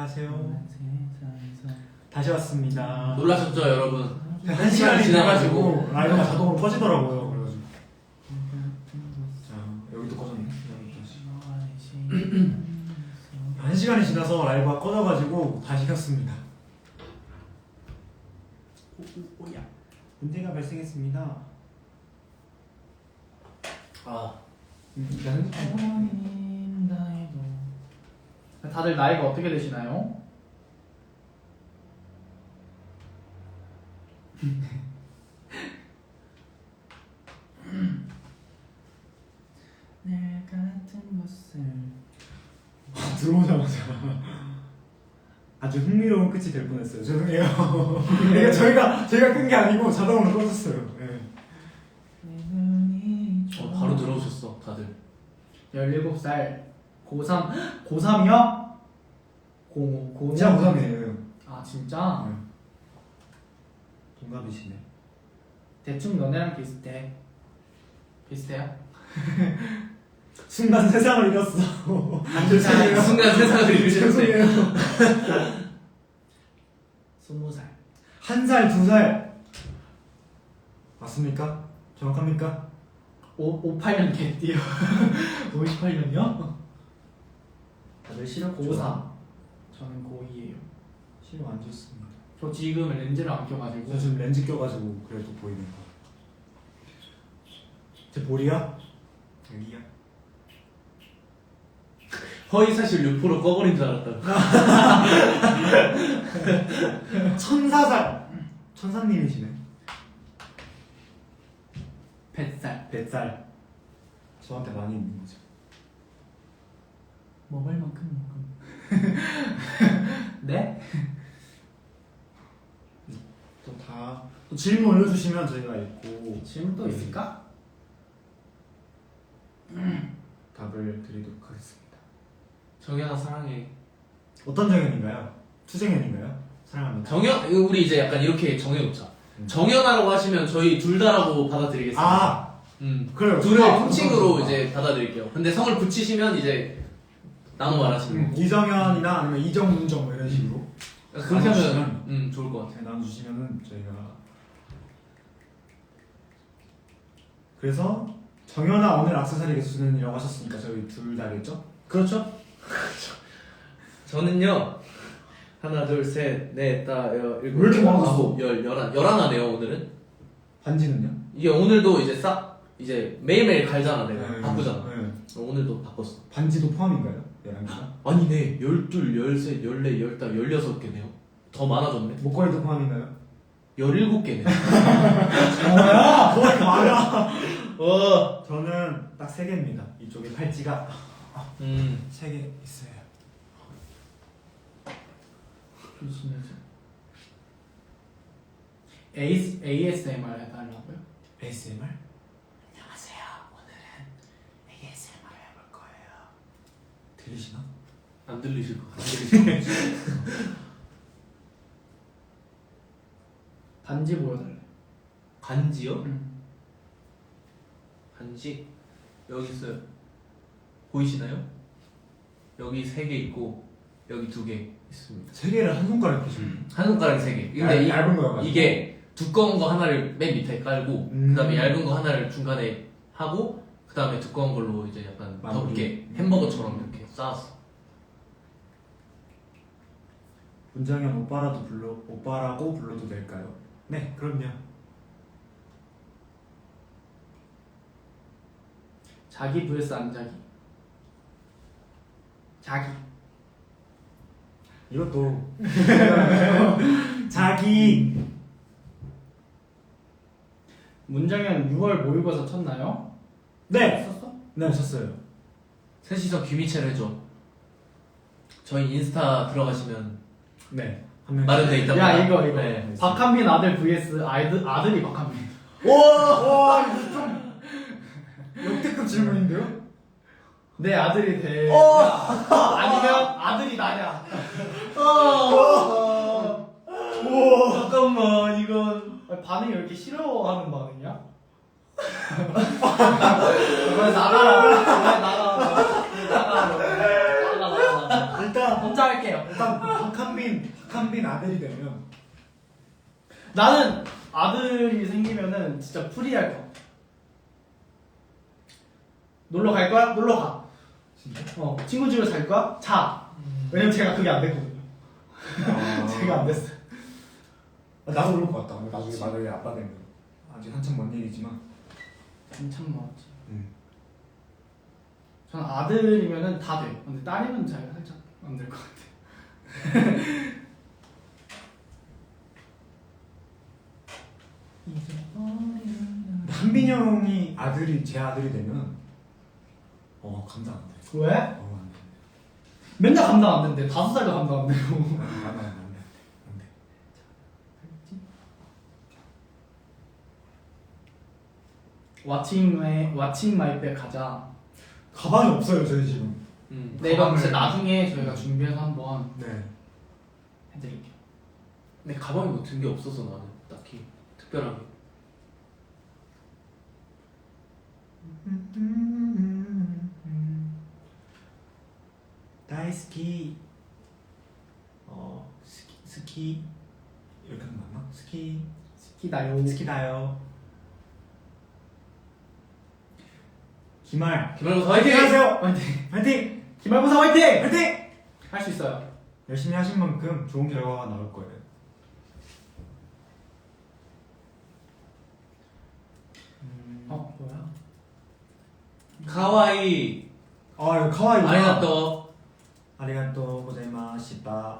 안녕하세요. 다시 왔습니다. 놀라셨죠 여러분? 한 시간이 지나가지고. 라이브가 자동으로 꺼지더라고요. 그래가지고 자 여기도 꺼졌네. 여기 다시. 한 시간이 지나서 라이브가 꺼져가지고 다시 켰습니다. 오, 오, 야 문제가 발생했습니다. 아 음, 일단 다들 나이가 어떻게 되시나요? 내 같은 것을 들어오자마자 아주 흥미로운 끝이 될 뻔했어요. 죄송해요. 이게 저희가 저희가 끈 게 아니고 자동으로 꺼졌어요. 예. 어, 바로 들어오셨어 다들 17살 고3 고3이요? 고, 고 진짜 무상이에요. 아 진짜? 동갑이시네. 대충 너네랑 비슷해 비슷해요? 순간 세상을 잃었어. 죄송해요. 순간 세상을 잃으셨네 죄송해요. 20살 한 살, 두 살. 맞습니까? 정확합니까? 5, 58년 개띠요 58년이요? 다들 시력 고3 저는 고2예요 시력 안 좋습니다. 저 지금 렌즈를 안 껴가지고 저 지금 렌즈 껴가지고 그래도 보이는 거. 제 볼이야? 여기야. 허위 사실 유포로 꺼버린 줄 알았다 천사살. 천사님이시네. 뱃살 뱃살. 저한테 많이 있는 거죠. 먹을 만큼 네? 또다또 질문 올려주시면 저희가 읽고 질문 또 있을까? 답을 드리도록 하겠습니다. 정연아 사랑해 어떤 정연인가요? 투정연인가요? 사랑합니다. 이거 우리 이제 약간 이렇게 정해놓자 음. 정연아라고 하시면 저희 둘 다라고 받아드리겠습니다 아 음. 그래요. 둘을 아, 통칭으로 그렇구나. 이제 받아드릴게요 근데 성을 붙이시면 이제 나눠 말하시는 음, 거고 이정현이나 아니면 이정문정 뭐 이런 식으로 그렇게 하면 나눠주시면. 음, 좋을 것 같아요 잘 나눠주시면은 저희가 그래서 정연아 오늘 악세사리 개수는 이라고 하셨으니까 저희 둘 다겠죠? 그렇죠? 저는요 하나 둘셋넷 다섯 일곱 왜 이렇게 여덟, 많았어? 아홉 열 열한 열하나네요 오늘은 반지는요? 이게 오늘도 이제 싹 이제 매일매일 갈잖아 내가 네, 바꾸잖아 네. 오늘도 바꿨어 반지도 포함인가요? 11개가? 아니네 열둘 열셋 열네 열다 열여섯 개네요 더 많아졌네 목걸이도 포함인가요? 열일곱 개네 뭐야? 뭐 이렇게 많아? 와 저는 딱 3개입니다 이쪽에 팔찌가 음 3개 있어요 조심해서 AS, ASMR 해달라고요? ASMR? 안녕하세요 오늘은 ASMR 해볼 거예요 들리시나? 안 들리실 것 같아 반지 보여달래 반지요? 응. 반지 여기 있어요 보이시나요? 여기 세 개 있고 여기 두 개 있습니다 3개를 한 손가락에 펴주는 한 손가락 세 개. 근데 얇- 이, 얇은 거여가지고. 이게 두꺼운 거 하나를 맨 밑에 깔고 음. 그다음에 얇은 거 하나를 중간에 하고 그다음에 두꺼운 걸로 이제 약간 마무리. 덮게 햄버거처럼 이렇게 쌓았어. 문장현 오빠라도 불러 오빠라고 불러도 될까요? 네 그럼요 자기 vs 안 자기 자기 이것도 자기 문정현 6월 모의고사 쳤나요? 네! 썼어? 네 쳤어요 셋이서 귀미체를 해줘. 저희 인스타 들어가시면 네 한명 마련돼 있답니다. 야 이거 이거 네. 박한빈 아들 vs 아이들, 아들이 박한빈 와 이거 좀 역대급 질문인데요? 내 아들이 돼 어! 아니면 아들이 나냐 우와 잠깐만 이건 아니, 반응이 왜 이렇게 싫어하는 반응이야? 왜 나가라 왜 나가 왜 나가 나가 나가 일단 혼자 할게요 일단 아들이 되면 나는 아들이 생기면은 진짜 프리할 거. 놀러 갈 거야? 놀러 가. 진짜? 어, 친구 집에 살 거야? 자. 왜냐면 제가 그게 안 됐거든요. 제가 안 됐어. 아, 나도 그럴 것 같다. 나중에 만약에 아빠 되면 아직 한참 먼 얘기지만. 한참 많았지. 음. 저는 아들이면은 다 돼. 근데 딸이면 제가 살짝 안 될 것 같아. 근데 한빈이 형이 아들이 제 아들이 되면 어 감당 안 돼. 왜? 어, 안 돼. 맨날 감당 안 된대. 다섯 살도 감당 안 되고. 안 돼. 안 돼. 안 돼. 안 돼. 왓칭 왓칭 마이백 가자. 가방이 없어요 저희 지금. 음. 네, 이건 가방을- 진짜 나중에 저희가 준비해서 한번 네. 해드릴게요. 근데 가방에 뭐든 게 없어서 나는 특별하게. 다이스키 어 스키 스키 이렇게 하면 맞나? 스키 스키다요. 스키다요. 기말 기말고사 화이팅! 하세요. 화이팅. 화이팅! 기말고사 화이팅! 화이팅! 할 수 있어요. 열심히 하신 만큼 좋은 결과가 나올 거예요. 어 뭐야? 가와이 아 이거 카와이. 아리가또 아리가또 고자이마시다.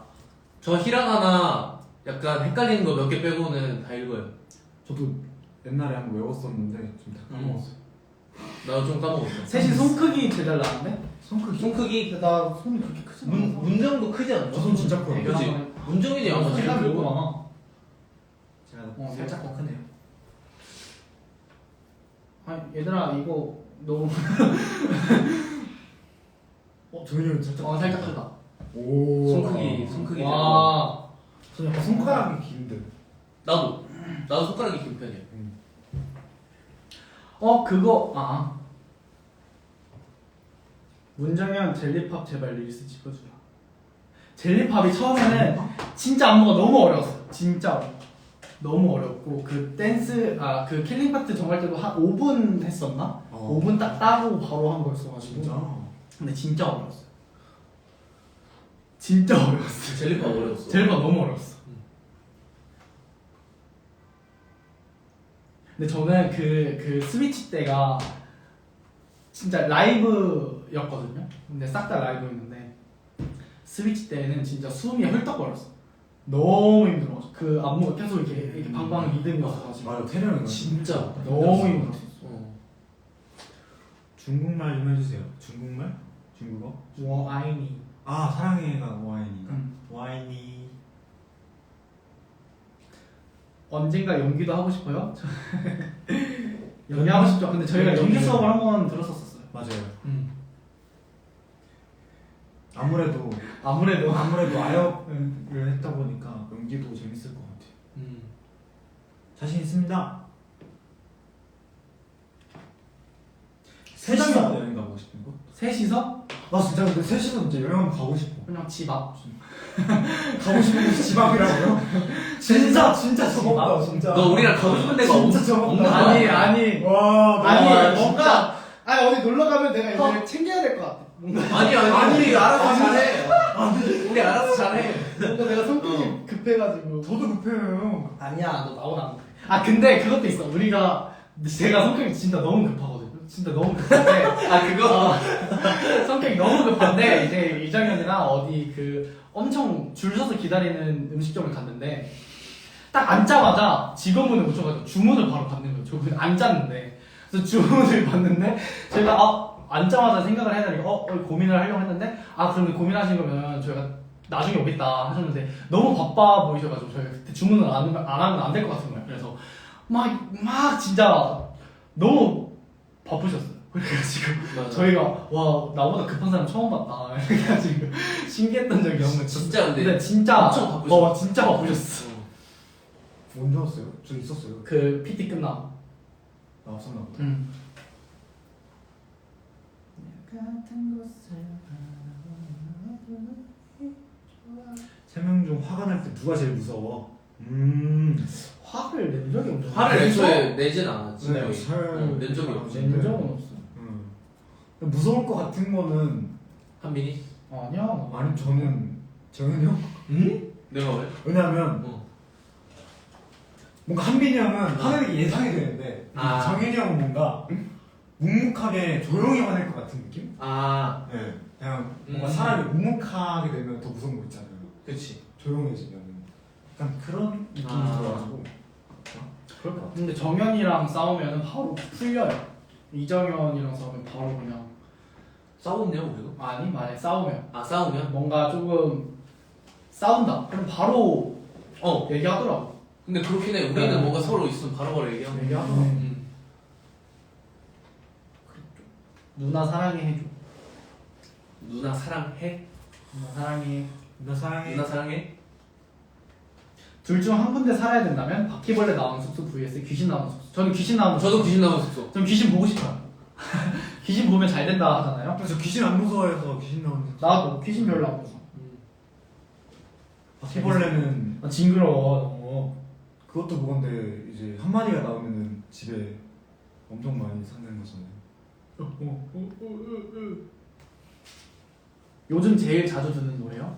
저 히라가나 약간 헷갈리는 거 몇 개 빼고는 다 읽어요. 저도 옛날에 한 번 외웠었는데 좀 다 까먹었어요. 나도 좀 까먹었어. 셋이 손 크기 제일 나는데? 손 크기. 손 크기 근데 나 손이 그렇게 크지 않아. 문 문정도 크지 않나? 저손 진짜 커요. 그지? 문정이는 양아 손이 제일 크고 크고. 많아. 제가 어, 살짝 더 크네요. 아 얘들아 이거 너무 어 정현이 형 살짝. 어 살짝 크다. 오. 손 크기 손 크기. 와. 저 약간 손가락이 긴데. 나도 나도 손가락이 긴 편이야. 어 그거 아. 문정현 젤리팝 제발 릴스 찍어주라. 젤리팝이 처음에는 진짜 안무가 너무 어려웠어. 진짜 어려워. 너무 어렵고 그 댄스 아 그 킬링 파트 정할 때도 한 5분 했었나? 어. 5분 딱 따고 바로 한 거였어가지고. 진짜. 근데 진짜 어려웠어요. 진짜 어려웠어. 젤리팝 어려웠어. 젤리팝 너무 어려웠어. 근데 저는 그, 그 스위치 때가 진짜 라이브였거든요. 근데 싹 다 라이브였는데 스위치 때는 진짜 숨이 헐떡거렸어. 너무 힘들어. 그 안무가 계속 이렇게, 이렇게 방방 리듬이었어가지고 맞아 태령이 진짜 너무 힘들었어. 어. 중국말 좀 해주세요. 중국말? 중국어? 워 아이니. 아 사랑해가 와인이. 응. 와인이. 언젠가 연기도 하고 싶어요? 연기하고 싶죠. 근데 저희가 연기 수업을 한 번 들었었어요. 맞아요. 음. 아무래도 아무래도 아무래도 아역을 음. 했다 보니까 연기도 재밌을 것 같아요. 음. 자신 있습니다. 셋이서? 셋이서 여행 가고 싶은 곳? 셋이서 나 진짜 근데 셋이서 진짜 여행 한번 가고 싶어. 그냥 집 앞. 가고 싶은 곳이 지방이라고요? 진짜 진짜 저먹다 진짜. 너 우리랑 가고 싶은 데가 없, 진짜 저먹다. 없는 거 아니? 아니 와 아니 와, 뭔가 아니 어디 놀러 가면 내가 이제 챙겨야 될 것 같아. 아니 아니 아니, 우리 알아서 아니. 잘해. 우리 알아서 잘해. 뭔가 내가 성격이 급해가지고. 저도 급해요. 아니야 너 나오나 안 돼. 아 근데 그것도 있어. 우리가 제가 성격이 진짜 너무 급하거든요. 진짜 너무 급한데. 아 그거? 어, 성격이 너무 급한데 이제 이정현이랑 어디 그 엄청 줄 서서 기다리는 음식점을 갔는데 딱 앉자마자 직원분을 모셔가지고 주문을 바로 받는 거예요. 저분 앉았는데 그래서 주문을 받는데 제가 아 앉자마자 생각을 해야 되니까 어, 어, 고민을 하려고 했는데 아 그러면 고민하신 거면 저희가 나중에 오겠다 하셨는데 너무 바빠 보이셔가지고 저희가 그때 주문을 안, 안 하면 안 될 것 같은 거예요. 그래서 막 막 진짜 너무 바쁘셨어요. 그래가지고 맞아. 저희가 와 나보다 급한 사람 처음 봤다 그래가지고 신기했던 적이 너무 진짜 근데 진짜 엄청 바쁘셨어. 어 진짜 바쁘셨어 언제 왔어요? 저 있었어요. 그 PT 끝나고 나 없었나 보다. 응. 세명 중 화가 날 때 누가 제일 무서워? 음. 화를 낸 적이 없어. 화를 애초에 내진 않았지. 네, 거의. 잘- 어, 낸 적이 없지. 낸 적은 없어. 음. 무서울 것 같은 거는 한민이? 아니야. 나. 아니 저는 정현이 형. 응? 내가 왜? 왜냐면 어. 뭔가 한빈이 형은 화내는 게 예상이 되는데 아. 정현이 형은 뭔가 묵묵하게 조용히 화낼 것 같은 느낌? 아, 네. 그냥 뭔가 음. 사람이 묵묵하게 되면 더 무서운 거 있잖아요. 그치. 조용해지면 약간 그런 느낌이 아. 들어가지고 어? 그럴 것 같아. 근데 정현이랑 싸우면 바로 풀려요. 이정현이랑 싸우면 바로 그냥 싸웠냐, 우리가? 아니 만약 싸우면 아, 싸우면? 뭔가 조금 싸운다. 그럼 바로 어. 얘기하더라고. 근데 그렇긴 해. 우리는 네. 뭔가 서로 있으면 바로바로 얘기하고. 얘기하더라고. 음. 누나 사랑해 해줘. 누나 사랑해? 누나 사랑해. 나 사랑해. 누나 사랑해? 둘 중 한 군데 살아야 된다면 바퀴벌레 나오는 숙소 vs 귀신 나오는 숙소. 저는 귀신 나오는 숙소. 저도 귀신 나무 숙소. 전 귀신 보고 싶어요. 귀신 보면 잘 된다 하잖아요. 그래서 귀신 안 무서워해서 귀신 나오는 나도 귀신 별로 안 무서워. 음. 바퀴벌레는 나 징그러워 너무. 그것도 그건데 이제 한 마리가 나오면은 집에 엄청 많이 사는 거잖아요. 요즘 제일 자주 듣는 노래요?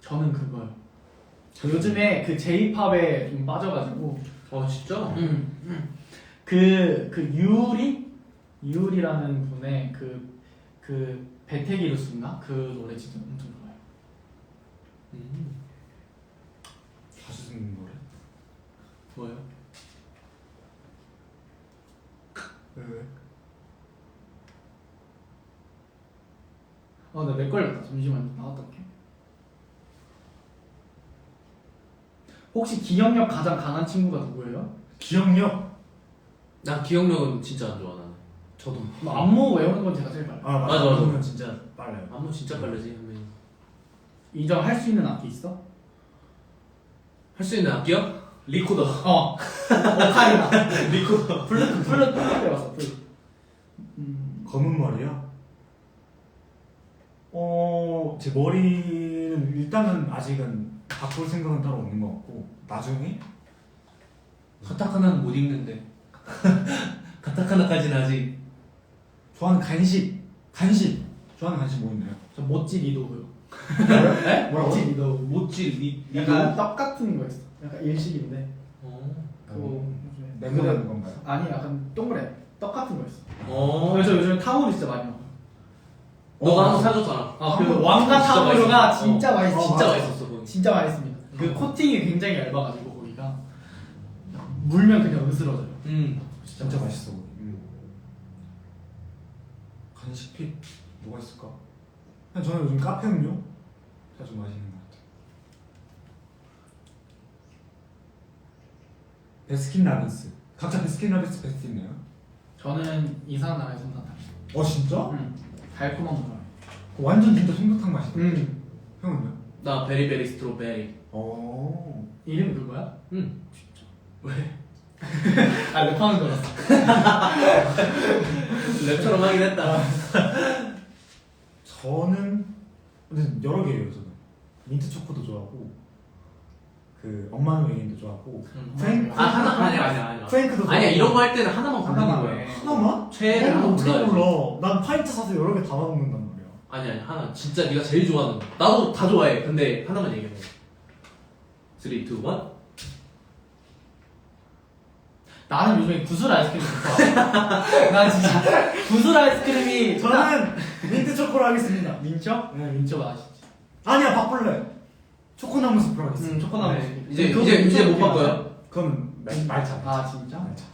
저는 그거요. 저 요즘에 그 J-팝에 좀 빠져가지고 어, 진짜? 음. 그, 그 유리? 유리라는 분의 그, 그 베테기루스인가? 그 노래 진짜 엄청 좋아요. 음. 자주 듣는 노래? 뭐예요? 왜 왜? 아, 나내 걸렸다. 잠시만요. 나갔다 올게. 혹시 기억력 가장 강한 친구가 누구예요? 기억력? 나 기억력은 진짜 안 좋아, 나는. 저도. 뭐 안무 외우는 건 제가 제일 빨라요. 아 맞아, 맞아. 그러면 진짜 빨라요. 안무 진짜 빠르지, 한민이. 이정 할 수 있는 악기 있어? 할 수 있는 악기요? 리코더. 어. 오카리나. 리코더. 플루트, 플루트 배웠어, 플루트. 음, 검은 머리요? 어, 제 머리는 일단은 아직은 바꿀 생각은 따로 없는 것 같고 나중에 카타카나는 못 읽는데. 카타카나까지는 아직. 좋아하는 간식, 간식 좋아하는 간식 뭐 있나요? 저 모찌 리도고요. 에? 모찌 리도. 못지, 리, 약간 떡 같은 거 있어. 약간 일식인데. 어. 그거 네모나는 건가요? 아니 약간 동그래. 떡 같은 거 있어. 어. 그래서 요즘 탕후루 진짜 많이 먹어요. 너가 어. 한번 사줬잖아. 아, 탕후루 그 왕가 진짜 탕후루가 맛있어. 진짜 어. 맛있어. 진짜 맞아. 맛있었어, 거기. 진짜 맛있습니다. 그 음. 코팅이 굉장히 얇아가지고 거기가 물면 그냥 으스러져요. 음. 진짜 맛있어. 음. 간식 픽 뭐가 있을까? 그냥 저는 요즘 카페 음료 자주 마시는 것 같아요. 베스킨 라빈스. 각자 베스킨 라빈스 베스트 있나요? 저는 이상한 나라의 솜사탕. 어 진짜? 음. 달콤한 거 좋아해. 완전 진짜 솜사탕 맛이다. 음. 형은요? 나 베리베리 스트로베리. 어. 이름이 그거야? 응. 아 랩하는 거였어. 랩처럼 하긴 했다. 저는 근데 여러 개예요 저는. 민트 초코도 좋아하고 그 엄마는 외계인도 좋아하고 음. 프랭크 아, 하나, 아니야, 아니야, 아니야. 프랭크도 아니야, 좋아하고. 이런 거 할 때는 하나만 고르는 하나만 거야. 해. 하나만? 최애를 하나 어떻게 골라야지. 몰라? 난 파인트 사서 여러 개 다 먹는단 말이야. 아니, 아니, 하나. 진짜 네가 제일 좋아하는 거. 나도 다 좋아해. 근데 하나만 얘기해. 3, 2, 1. 나는 요즘에 구슬 아이스크림 좋아. 난 진짜 구슬 아이스크림이 저는 민트 초코로 하겠습니다. 민초? 네, 민초 맛있지. 아니야 바꿀래. 초코나무 스프로 하겠습니다. 음, 초코나무. 네. 이제, 그거 이제, 이제 못 바꿔요. 그건 말-. 말차. 아 진짜? 말차.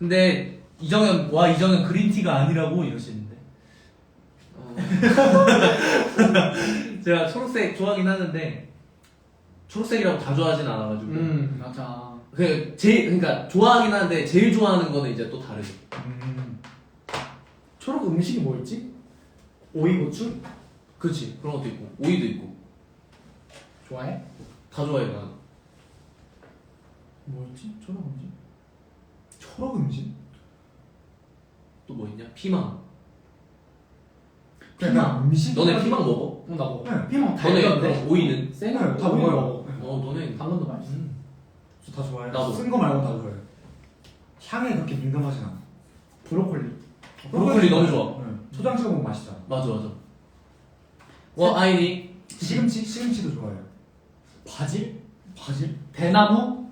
근데 이정현 와 이정현 그린티가 아니라고 이러시는데 어. 제가 초록색 좋아하긴 하는데, 초록색이라고 다 좋아하진 않아가지고. 음 맞아. 그, 제일, 그러니까 좋아하긴 하는데, 제일 좋아하는 거는 이제 또 다르죠. 음. 초록 음식이 뭐였지? 오이 고추? 그렇지. 그런 것도 있고, 오이도 있고. 좋아해? 다 좋아해, 난. 뭐였지? 초록 음식? 초록 음식? 또 뭐 있냐? 피망. 그냥 음식. 너네 피망 먹어? 응, 나 먹어. 네. 피망 너네 달던데. 그럼 오이는? 생으로 다 먹어요. 먹어. 어 너네 당근도 맛있어. 저다 좋아해요. 나도. 쓴 거 말고 다 좋아해요. 향에 그렇게 민감하진 않아. 브로콜리. 브로콜리 너무 좋아. 네. 초장 찍어 먹으면 맛있잖아. 맞아 맞아. 와 아이니 시금치 시금치도 좋아해요. 바질? 바질? 대나무?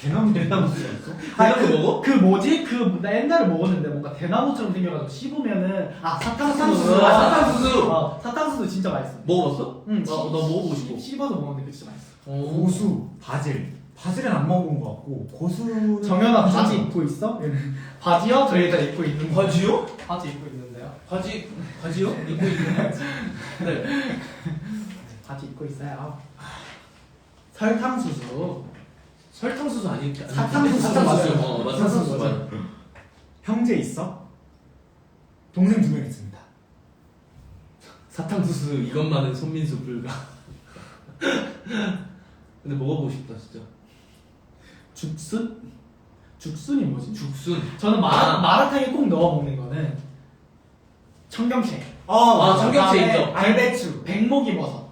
대나무 대나무 있어? 대나무 먹어? 그 뭐지? 그 나 옛날에 먹었는데 뭔가 대나무처럼 생겨가지고 씹으면은 아 사탕수수. 사탕수수. 아, 사탕수수. 어, 사탕수수 진짜 맛있어. 먹어봤어? 응. 나, 나 먹어보고 싶어. 씹어서 먹었는데 그 진짜 맛있어. 오. 고수, 바질. 바질은 안 먹어본 것 같고 고수는 정연아 바지 입고 있어? 바지요? 저희가 입고 있는 거. 바지요? 바지 입고 있는데요. 바지 바지요? 입고 있는 바지. 네. 바지 입고 있어요. 설탕수수. 설탕수수 아니 사탕수수 사탕수수. 맞아요. 어 맞아 사탕수수 맞아. 형제 있어? 동생 두 명 있습니다. 사탕수수 이것만은 손민수 불가. 근데 먹어보고 싶다 진짜. 죽순? 죽순이 뭐지? 죽순. 저는 마라, 아. 마라탕에 꼭 넣어 먹는 거는 청경채, 아 청경채 인정. 알배추. 백목이 버섯,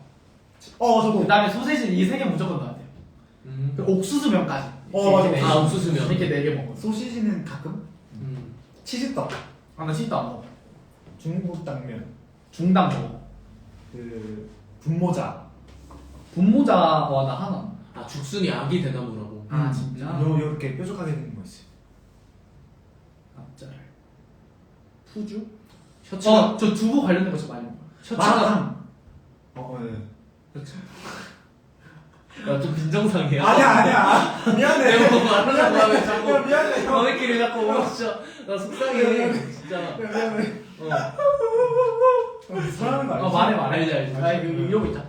어 저도. 그다음에 소세지 이 세 개 무조건 넣어야 돼요. 음. 그 옥수수 면까지. 어, 맞아. 아네 개. 옥수수면. 이렇게 네 개 먹어. 소시지는 가끔. 음. 치즈떡. 아나 진짜 안 먹어. 중국 당면. 중당 먹어. 그 분모자. 분모자 와나 하나. 아 죽순이 아기 대나무라고. 아 진짜? 요 요렇게 뾰족하게 생긴 거 있어요. 앞잘. 푸주? 셔츠가 어저 두부 관련된 거좀 많이 먹어. 셔츠가 마라탕. 어, 네. 야좀 빈정상이야. 아니야 아니야. 미안해. 내가 뭐 말하려고 하면 야, 자꾸 미안해. 형. 너네끼리 자꾸 어, 진짜 나 속상해 진짜. 야, 미안해. 어. 사랑하는 거 알지? 어 말해 말해. 알지, 알지. 아 이거 이러고 있다.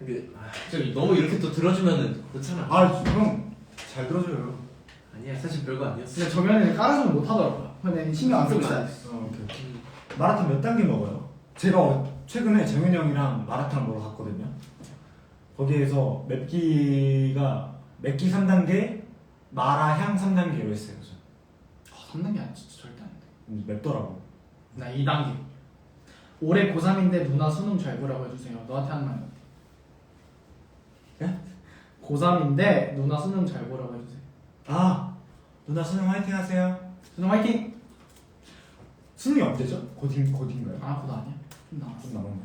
그 아, 저기 너무 이렇게 또 들어주면은 그렇잖아. 아, 형잘 들어줘요. 아니야 사실 별거 아니었어. 근데 정연이는 깔아주면 못 하더라고요. 근데 신경 안 쓰고 있어요. 어, 오케이. 마라탕 몇 단계 먹어요? 제가 어- 최근에 정현이 형이랑 마라탕 먹으러 갔거든요. 거기에서 맵기가 맵기 3단계, 마라 향 3단계로 했어요. 저. 아, 3단계 아니 진짜 절대 안 돼. 음, 맵더라고. 나 2단계. 올해 고3인데 누나 수능 잘 보라고 해주세요. 너한테 하는 말. 예? 고3인데 누나 수능 잘 보라고 해주세요. 아, 누나 수능 화이팅 하세요. 수능 화이팅! 수능이 언제죠? 곧인, 곧인가요? 아, 그거 아니야? 좀 남았어. 좀 남았네.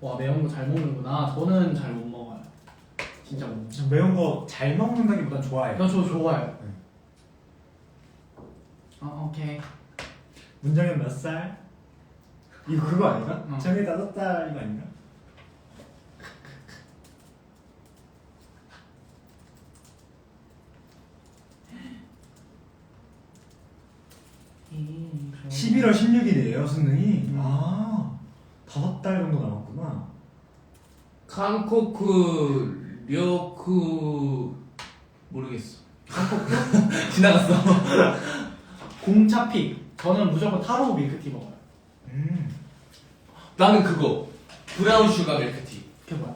와, 매운 거 잘 먹는구나. 저는 잘 못 먹어요. 진짜 못 먹어요. 저 매운 거 잘 먹는다기보단 좋아해요. 나저 좋아요. 네. 어, 오케이. 문정현 몇 살? 이거 그거 아닌가? 어. 정현 다섯 살 이거 아닌가? 11월 16일이에요 수능이. 음. 아 다섯 달 정도 남았구나. 한코크 료크 모르겠어. 한코크 지나갔어. 공차픽. 저는 무조건 타로 밀크티 먹어요. 음. 나는 그거 브라운 슈가 밀크티. 그게 뭐야?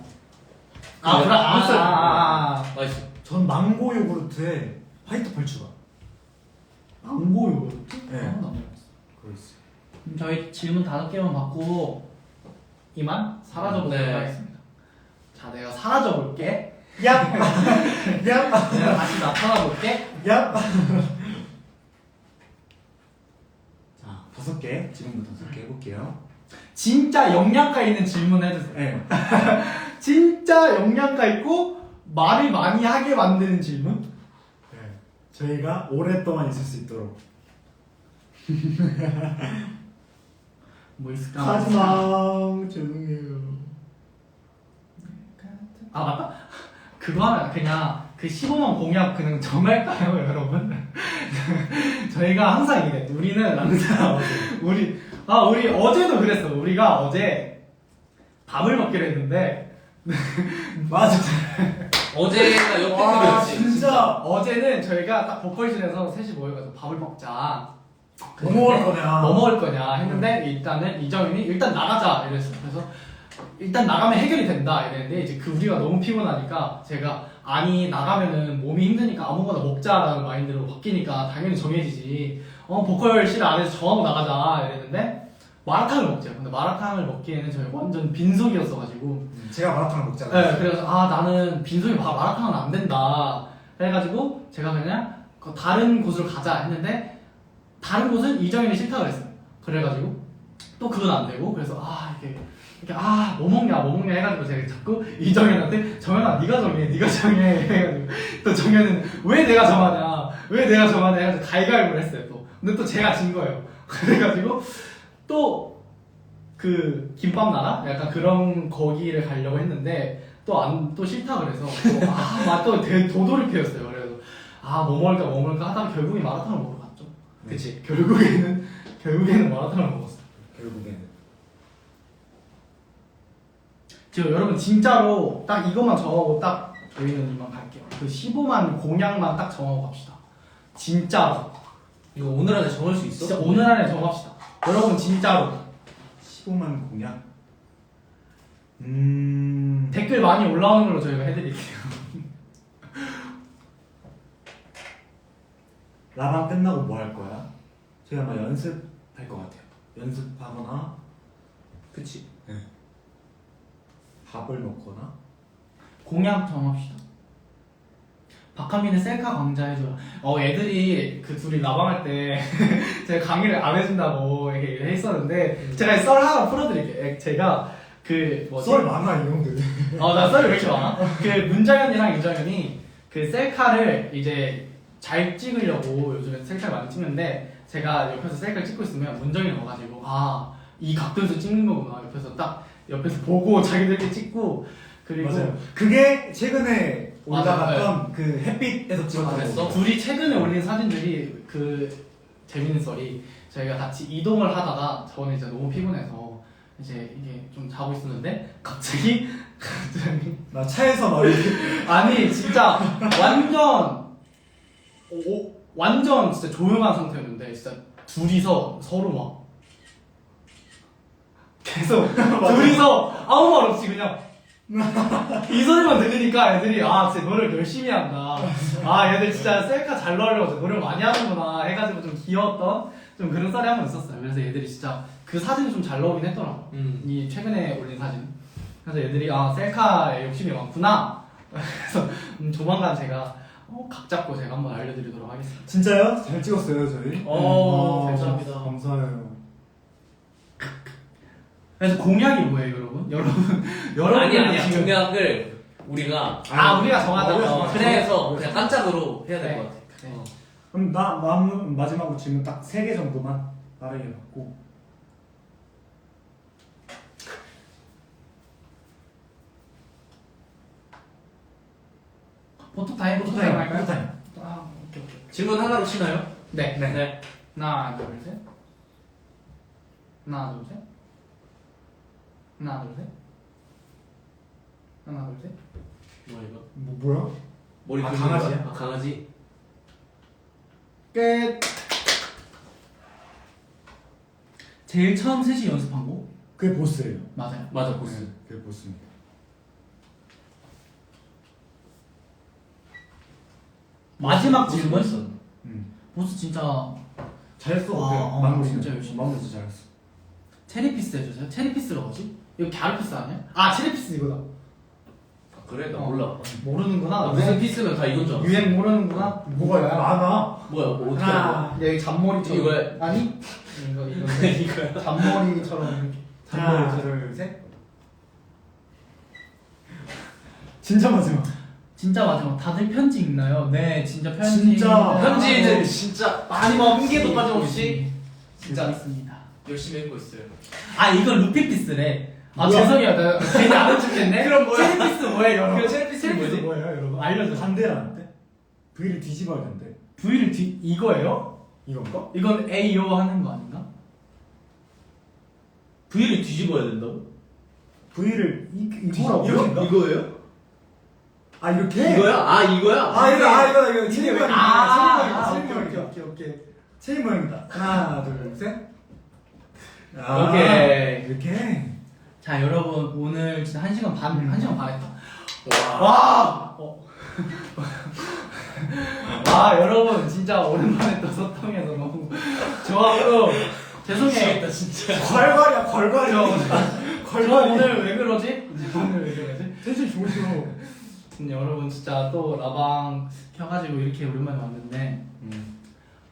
아, 아, 브라, 아, 햇살. 아, 아, 아. 맛있어. 전 망고 요구르트에 화이트 펄 추가. 망고 요거트? 네. 아, 나 몰랐어. 그거 있어. 그럼 저희 질문 다섯 개만 받고 이만 사라져 보도록 네. 하겠습니다. 자, 내가 사라져 볼게. 얍, 얍, 내가 다시 나타나 볼게. 얍. 자 다섯 개 지금부터 다섯 개 해볼게요. 진짜 영양가 있는 질문 해주세요. 네. 진짜 영양가 있고 말을 많이 하게 만드는 질문? 네. 저희가 오랫동안 있을 수 있도록. 뭐 있을까? 하지마 죄송해요. 아 맞다. 그거 하면 그냥 그 15만 공약 그냥 정할까요, 여러분? 저희가 항상 이래. 우리는 항상 우리 아 우리 어제도 그랬어. 우리가 어제 밥을 먹기로 했는데 맞아. 어제가 와 역대급이었지. 진짜. 어제는 저희가 딱 보컬실에서 셋이 모여가지고 밥을 먹자. 뭐 먹을 거냐? 뭐 먹을 거냐 했는데 일단은 이정현이 일단 나가자 이랬어. 그래서 일단 나가면 해결이 된다 이랬는데 이제 그 우리가 너무 피곤하니까 제가 아니 나가면은 몸이 힘드니까 아무거나 먹자라는 마인드로 바뀌니까 당연히 정해지지. 어 보컬실 안에서 정하고 나가자 이랬는데 마라탕을 먹자. 근데 마라탕을 먹기에는 저희 완전 빈속이었어가지고 음, 제가 마라탕을 먹잖아요. 네, 그래서 아 나는 빈속이 마- 마라탕은 안 된다. 그래가지고 제가 그냥 그 다른 곳으로 가자 했는데 다른 곳은 이정현이 싫다 그랬어요. 그래가지고 또 그건 안 되고 그래서 아 이게 이렇게 아 뭐 먹냐 뭐 먹냐 해가지고 제가 자꾸 이정현한테 정현아 네가 정해 네가 정해 해가지고 또 정현은 왜 내가 정하냐 왜 내가 정하냐 해가지고 가위가위보를 했어요 또 근데 또 제가 진 거예요 그래가지고 또 그 김밥 나라? 약간 그런 거기를 가려고 했는데 또 안 또 싫다 그래서 아또 도돌이표였어요. 그래서 아뭐 먹을까 뭐 먹을까 하다가 결국에 마라탕을 먹으러 갔죠 그치. 결국에는 결국에는 마라탕을 먹었어요. 결국에는. 지금 여러분 진짜로 딱 이것만 정하고 딱 저희는 이만 갈게요. 그 15만 공약만 딱 정하고 갑시다. 진짜로. 이거 오늘 안에 정할 수 있어? 진짜 오늘 안에 정합시다. 여러분 진짜로 15만 공약. 음. 댓글 많이 올라오는 걸로 저희가 해드릴게요 라방 끝나고 뭐 할 거야? 제가 아마 연습할 것 같아요. 연습하거나 그치. 밥을 먹거나. 공약 정합시다. 박한민의 셀카 강좌 해줘라. 어, 애들이 그 둘이 라방할 때 제가 강의를 안 해준다고 이렇게 했었는데 제가 썰 하나 풀어드릴게요. 에, 제가 그 뭐지? 썰 많아 이 형들. 어, 나 썰이 왜 이렇게 많아? 그 문정현이랑 유정현이 그 셀카를 이제 잘 찍으려고 요즘에 셀카를 많이 찍는데 제가 옆에서 셀카를 찍고 있으면 문정현이 와가지고 아, 이 각도에서 찍는 거구나. 옆에서 딱 옆에서 보고 자기들끼리 찍고 그리고 맞아요. 그게 최근에 맞아요. 올라갔던 그 햇빛에서 찍었던 그랬어? 거. 둘이 최근에 올린 사진들이 그 재밌는 썰이 저희가 같이 이동을 하다가 저는 이제 너무 피곤해서 이제 이게 좀 자고 있었는데 갑자기 갑자기 나 차에서 막 이렇게 아니 진짜 완전 오, 완전 진짜 조용한 상태였는데 진짜 둘이서 서로 막 계속 둘이서 아무 말 없이 그냥 이 소리만 들으니까 애들이 아 진짜 노래를 열심히 한다 아 얘들 진짜 셀카 잘 나오려고 노래 많이 하는구나 해가지고 좀 귀여웠던 좀 그런 썰이 한 번 있었어요 그래서 얘들이 진짜 그 사진이 좀 잘 나오긴 했더라고 음. 이 최근에 올린 사진 그래서 애들이 아 셀카에 욕심이 많구나 그래서 음, 조만간 제가 어, 각 잡고 제가 한번 알려드리도록 하겠습니다 진짜요? 잘 찍었어요 저희. 오, 아, 감사합니다. 감사해요. 그래서 공약이 뭐예요 여러분? 여러분 여러분 아니 아니야. 공약을 우리가 아 우리가 정하자 우리가 어, 정하자. 그래서 그냥 깜짝으로 해야 될 네. 것 같아. 네. 어. 그럼 나 마음, 마지막으로 질문 딱 세 개 정도만 빠르게 받고. 포토타임 포토타임, 할까요? 포토타임. 아 오케이 오케이 질문 하나로 치나요? 네 네. 하나 둘 셋 하나 둘 셋 하나 둘 셋 하나 둘 셋 뭐야 이거? 뭐 뭐야? 머리 아, 긁는 강아지야? 거야? 아, 강아지. 끝 제일 처음 셋이 연습한 곡 그게 보스예요. 맞아요 맞아 보스. 네, 그게 보스입니다. 마지막 보스 질문 멋있어. 음. 보스 진짜 잘했어. 어, 마무리 진짜 열심히 마무리 진짜 잘했어. 체리피스 해주세요 체리피스가 뭐지? 이거 갸르피스 아니야? 아 체리피스 이거다 아, 그래 나 어. 몰라. 모르는구나 아, 무슨 피스면 다 이건 줄 알았어. 유행 모르는구나 뭐가 이거야? 많아. 뭐야 뭐 어떻게 알아? 하나 여기 잔머리처럼 이거야? 아니 이거 이거 이거야. 잔머리처럼 이렇게 하나, 둘, 셋. 진짜 마지막. 진짜 마지막 다들 편지 읽나요? 네 진짜 편지 진짜. 편지는 진짜 많이 뭐한 개도 빠짐없이 진짜 있습니다 열심히 읽고 있어요. 아 이건 루피피스래 아 뭐야? 죄송해요 나 괜히 안 해주겠네 그럼 뭐야? 체리피스 뭐예요 여러분 그럼 체리피스는 뭐지? 뭐예요 여러분 알려줘 반대라는데? V를 뒤집어야 된대. V를 뒤 이거예요? 이건가? 이건 A요 하는 거 아닌가? V를 뒤집어야 된다고? V를 이 이거라고? 이거 이거예요? 아 이렇게? 이거야? 아 이거야? 아 이거 아 이거 이거 체인 모양이다. 아, 체인 모양이다. 체인 모양이다. 오케이 체인 모양이다. 하나 둘 셋. 아, 오케이. 이렇게. 자 여러분 오늘 진짜 한 시간 반, 한 시간 반 했다 와. 와! 어. 아 여러분 진짜 오랜만에 또 소통해서 너무 저하고 죄송해요. 진짜. 걸걸이야 걸걸이. 저 걸걸이. 오늘 왜 그러지? 오늘 왜 그러지? 텐션 좋으시고. 음, 여러분 진짜 또 라방 켜가지고 이렇게 오랜만에 왔는데 음.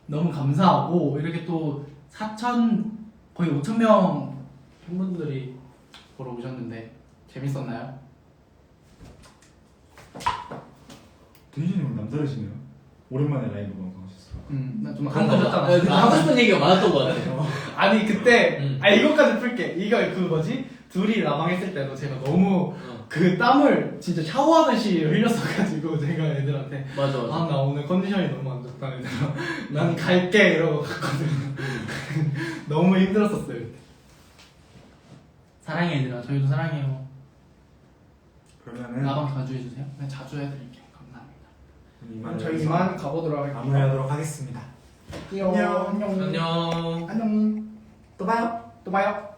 너무 감사하고 이렇게 또 4천 거의 5천 명 팬분들이 보러 오셨는데 재밌었나요? 형 남다르시네요. 오랜만에 라이브 방송하셨어. 음, 나좀. 같아. 나 하고 싶은 얘기가 많았던 것 같아. 아니 그때 음. 아 이것까지 풀게. 이거 그 뭐지? 둘이 라방 했을 때도 제가 너무 어. 그 땀을 진짜 샤워하듯이 흘렸어가지고 제가 애들한테 맞아, 맞아. 아 나 오늘 컨디션이 너무 안 좋다 얘들아 난 갈게 이러고 갔거든 너무 힘들었었어요 그때 사랑해 얘들아. 저희도 사랑해요. 그러면은 라방 자주 해주세요. 네 자주 해드릴게요. 감사합니다. 이만 저희 이만 가보도록 할게요 마무리하도록 하겠습니다. 안녕. 안녕. 안녕. 안녕. 또 봐요. 또 봐요